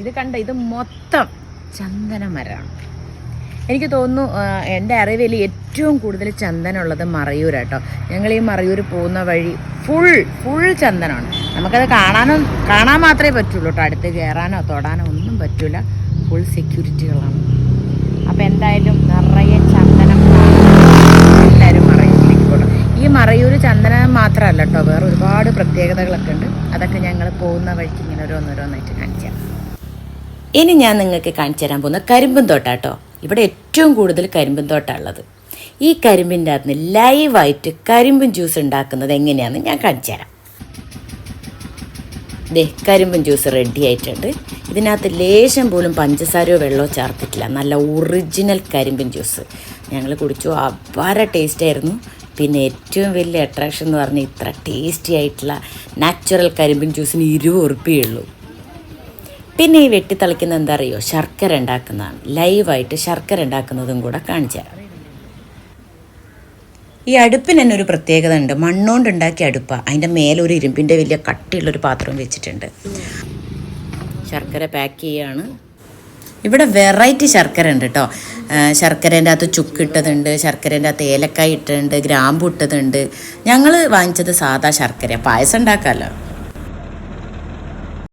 ഇത് കണ്ട ഇത് മൊത്തം ചന്ദന മരമാണ്. എനിക്ക് തോന്നുന്നു എന്റെ അറിവിൽ ഏറ്റവും കൂടുതൽ ചന്ദനമുള്ളത് മറയൂരാട്ടോ. ഞങ്ങൾ ഈ മറയൂർ പോകുന്ന വഴി ഫുൾ ഫുൾ ചന്ദനമാണ്. നമുക്കത് കാണാനും കാണാൻ മാത്രമേ പറ്റുള്ളൂ കേട്ടോ. അടുത്ത് കയറാനോ തൊടാനോ ഒന്നും പറ്റില്ല ഫുൾ സെക്യൂരിറ്റികളാണ് അപ്പോൾ എന്തായാലും നിറയെ ചന്ദനം എല്ലാവരും മറയൂരിലേക്ക് പോകണം ഈ മറയൂർ ചന്ദനം മാത്രമല്ല കേട്ടോ. വേറെ ഒരുപാട് പ്രത്യേകതകളൊക്കെ ഉണ്ട്. അതൊക്കെ ഞങ്ങൾ പോകുന്ന വഴിക്ക് ഇങ്ങനെ ഓരോന്നോരോന്നായിട്ട് കാണിച്ചാൽ ഇനി ഞാൻ നിങ്ങൾക്ക് കാണിച്ചു തരാൻ പോകുന്ന കരിമ്പും തോട്ടാട്ടോ ഇവിടെ ഏറ്റവും കൂടുതൽ കരിമ്പും തോട്ടമുള്ളത് ഈ കരിമ്പിന്റെ അകത്ത് നിന്ന് ലൈവായിട്ട് കരിമ്പും ജ്യൂസ് ഉണ്ടാക്കുന്നത് എങ്ങനെയാണെന്ന് ഞാൻ കാണിച്ചു തരാം. ദേ കരിമ്പും ജ്യൂസ് റെഡി ആയിട്ടുണ്ട്. ഇതിനകത്ത് ലേശം പോലും പഞ്ചസാരയോ വെള്ളമോ ചേർത്തിട്ടില്ല. നല്ല ഒറിജിനൽ കരിമ്പും ജ്യൂസ്. ഞങ്ങൾ കുടിച്ചു. അപാര ടേസ്റ്റ് ആയിരുന്നു. പിന്നെ ഏറ്റവും വലിയ അട്രാക്ഷൻ എന്ന് പറഞ്ഞാൽ ഇത്ര ടേസ്റ്റി ആയിട്ടുള്ള നാച്ചുറൽ കരിമ്പിൻ ജ്യൂസിന് ഇരുപത് ഉറുപ്പിയേ ഉള്ളൂ. പിന്നെ ഈ വെട്ടിത്തളിക്കുന്ന എന്താ അറിയോ? ശർക്കര ഉണ്ടാക്കുന്നതാണ്. ലൈവായിട്ട് ശർക്കര ഉണ്ടാക്കുന്നതും കൂടെ കാണിച്ചു തരാം. ഈ അടുപ്പിന് തന്നെ ഒരു പ്രത്യേകത ഉണ്ട്. മണ്ണോണ്ട് ഉണ്ടാക്കിയ അടുപ്പാണ് അതിന്റെ മേലെ ഒരു ഇരുമ്പിന്റെ വലിയ കട്ടിയുള്ളൊരു പാത്രം വെച്ചിട്ടുണ്ട്. ശർക്കര പാക്ക് ചെയ്യാണ്. ഇവിടെ വെറൈറ്റി ശർക്കര ഉണ്ട് കേട്ടോ ശർക്കരേന്റെ അകത്ത് ചുക്കിട്ടതുണ്ട് ശർക്കരേന്റെ അകത്ത് ഏലക്കായ ഇട്ടിട്ടുണ്ട് ഗ്രാമ്പു ഇട്ടതുണ്ട്. ഞങ്ങൾ വാങ്ങിച്ചത് സാധാ ശർക്കര പായസം ഉണ്ടാക്കാമല്ലോ.